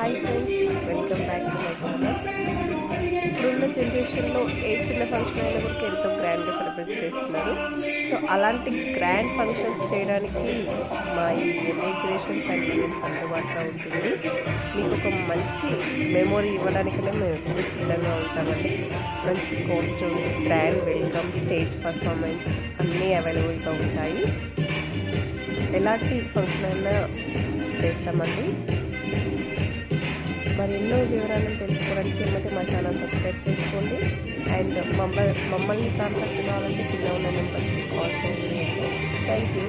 Hi friends welcome back to my channel ఇప్పుడున్న జనరేషన్లో ఏ చిన్న ఫంక్షన్ అయినా కూడా ఎంతో గ్రాండ్గా సెలబ్రేట్ చేస్తున్నారు. సో అలాంటి గ్రాండ్ ఫంక్షన్స్ చేయడానికి మా ఈ డెకరేషన్స్ అండ్ ఈవెంట్స్ అందుబాటులో ఉంటుంది. మీకు ఒక మంచి మెమొరీ ఇవ్వడానికనే మేము ఎప్పుడు సిద్ధంగా ఉంటామండి. మంచి costumes grand welcome stage performance అన్నీ అవైలబుల్గా ఉంటాయి. ఎలాంటి ఫంక్షన్ అయినా చేస్తామండి. మరి ఎన్నో వివరాలను తెలుసుకోవడానికి ఏమంటే మా ఛానల్ సబ్స్క్రైబ్ చేసుకోండి. అండ్ మమ్మల్ని మమ్మల్ని కాంటాక్ట్ కావాలంటే కింద ఉన్న నెంబర్కి కాల్ చేయండి. Thank you.